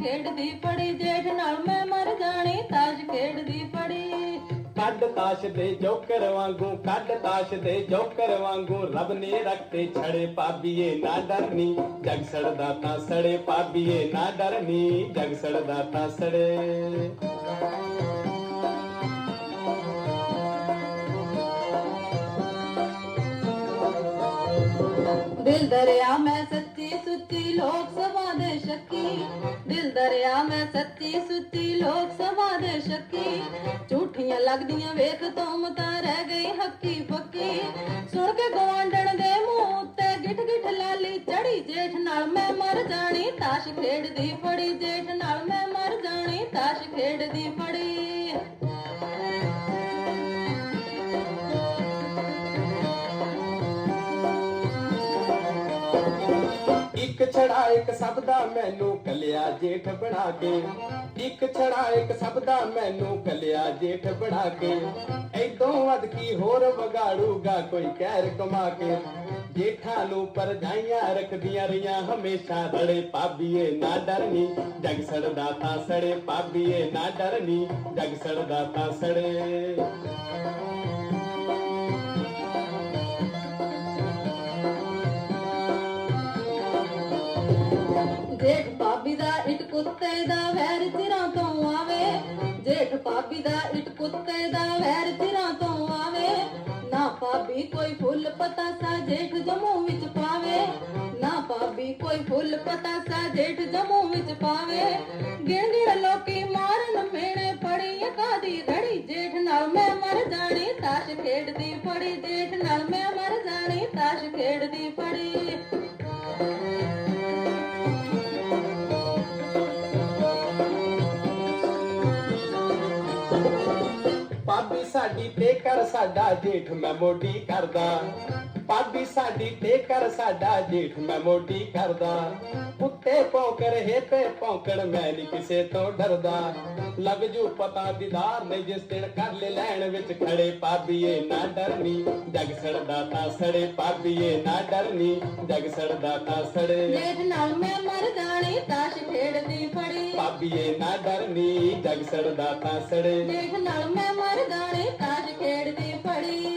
ਖੇਡਦੀ ਪੜੀ ਜੇਠ ਨਾਲ ਮੈਂ ਮਰ ਜਾਣੀ ਤਾਸ਼ ਖੇਡਦੀ ਪੜੀ। ਕੱਢ ਤਾਸ਼ ਦੇ ਜੋਕਰ ਵਾਂਗੂ ਕੱਢ ਤਾਸ਼ ਦੇ ਜੋਕਰ ਵਾਂਗੂ ਰੱਬ ਨੇ ਰੱਖਤੇ ਛੜੇ ਪਾਬੀਏ ਨਾ ਡਰਨੀ। ਜਗ ਸੜਦਾ ਤਾਂ ਸੜੇ ਪਾਬੀਏ ਨਾ ਡਰਨੀ। ਜਗ ਸੜਦਾ ਤਾਂ ਸੜੇ। ਦਿਲ ਦਰਿਆ ਮੈਂ ਸੱਚੀ ਸੁੱਚੀ ਲੋਕ ਸਭਾ ਦੇ ਸ਼ੱਕੀ। ਦਿਲ ਦਰਿਆ, ਮੈਂ ਸੱਚੀ ਸੁੱਚੀ ਲੋਕ ਸਭਾ ਦੇ ਸ਼ੱਕੀ। ਝੂਠੀਆਂ ਲੱਗਦੀਆਂ ਵੇਖ ਤੁਮ ਤਾਂ ਰਹਿ ਗਈ ਹੱਕੀ ਪੱਕੀ ਸੁਣ ਕੇ ਗਵਾਂਡਣ ਦੇ ਮੂੰਹ ਉੱਤੇ ਗਿੱਠ ਗਿੱਠ ਲਾਲੀ, ਚੜੀ ਜੇਠ ਨਾਲ ਮੈਂ ਮਰ ਜਾਣੀ। ਤਾਸ਼ ਖੇਡਦੀ ਫੜੀ ਜੇਠ ਇੱਕ ਛੜਾ, ਇੱਕ ਸਭ ਦਾ ਮੈਨੂੰ ਕੱਲਿਆ ਜੇਠ ਬਣਾ ਕੇ। ਇੱਕ ਛੜਾ, ਇੱਕ ਸਭ ਦਾ ਮੈਨੂੰ ਕੱਲਿਆ ਜੇਠ ਬਣਾ ਕੇ। ਐਦੋਂ ਵੱਧ ਕੀ ਹੋਰ ਵਿਗਾੜੂਗਾ ਕੋਈ ਕਹਿਰ ਕਮਾ ਕੇ। ਜੇਠਾਂ ਨੂੰ ਪਰਜਾਈਆਂ ਰੱਖਦੀਆਂ ਰਹੀਆਂ, ਹਮੇਸ਼ਾ ਰੜੇ ਪਾਬੀਏ ਨਾ ਡਰਨੀ। ਜਗ ਸੜਦਾ ਤਾਂ ਸੜੇ ਪਾਬੀਏ ਨਾ ਡਰਨੀ। ਜਗ ਸੜਦਾ ਤਾਂ ਸੜੇ। ਜੇਠ ਭਾਬੀ ਦਾ ਇਟ ਕੁੱਤੇ ਦਾ ਵੈਰ ਚਿਰਾਂ ਤੋਂ ਆਵੇ ਜੇਠ ਭਾਬੀ ਦਾ ਇਟ ਕੁੱਤੇ ਦਾ ਵੈਰ ਚਿਰਾਂ ਤੋਂ ਆਵੇ, ਨਾ ਭਾਬੀ ਕੋਈ ਫੁੱਲ ਪਤਾਸਾ ਜੇਠ ਜਮੂ ਵਿੱਚ ਪਾਵੇ, ਨਾ ਭਾਬੀ ਕੋਈ ਫੁੱਲ ਪਤਾਸਾ ਜੇਠ ਜਮੂ ਵਿੱਚ ਪਾਵੇ। ਗਿਣ ਲੋਕੀ ਮਾਰਨ ਮੇਣੇ ਪੜੀ ਕਾਦੀ ਧੜੀ ਜੇਠ ਨਾਲ ਮੈਂ ਮਰ ਜਾਣੀ, ਤਾਸ਼ ਖੇਡਦੀ ਫੜੀ, ਜੇਠ ਨਾਲ ਮੈਂ ਮਰ ਜਾਣੀ, ਤਾਸ਼ ਖੇਡਦੀ ਫੜੀ। ਪਾਬੀ ਸਾਡੀ ਤੇ ਕਰ ਸਾਡਾ ਜੇਠ, ਮੈਂ ਮੋਢੀ ਕਰਦਾ। ਪਾਬੀ ਸਾਡੀ ਤੇ ਕਰ ਸਾਡਾ ਜੇਠ, ਮੈਂ ਮੋਢੀ ਕਰਦਾ। ਉੱਤੇ ਭੌਂਕਰ ਹੇਪੇ ਭੌਂਕਣ, ਮੈਂ ਨਹੀਂ ਕਿਸੇ ਤੋਂ ਡਰਦਾ। ਲੱਗ ਜੂ ਪਤਾ ਦੀਦਾਰ ਨੇ ਜਿਸ ਦਿਨ ਕਰ ਲੈ ਲੈਣ ਵਿੱਚ ਖੜੇ ਪਾਬੀਏ ਨਾ ਡਰਨੀ। ਜਗ ਸੜਦਾ ਤਾਂ ਸੜੇ ਪਾਬੀਏ ਨਾ ਡਰਨੀ। ਜਗ ਸੜਦਾ ਤਾਂ ਸੜੇ। ਜੇਠ ਨਾਲ ਜਾਣੀ ਤਾਸ਼ ਖੇਡਦੀ ਫੜੀ। ਪਾਬੀਏ ਨਾ ਡਰਨੀ ਜਗ ਸੜਦਾ ਤਾਂ ਸੜੇ। ਜੇਠ ਨਾਲ ਮੈਂ ਮਰ ਜਾਣੀ ਤਾਸ਼ ਖੇਡਦੀ ਫੜੀ।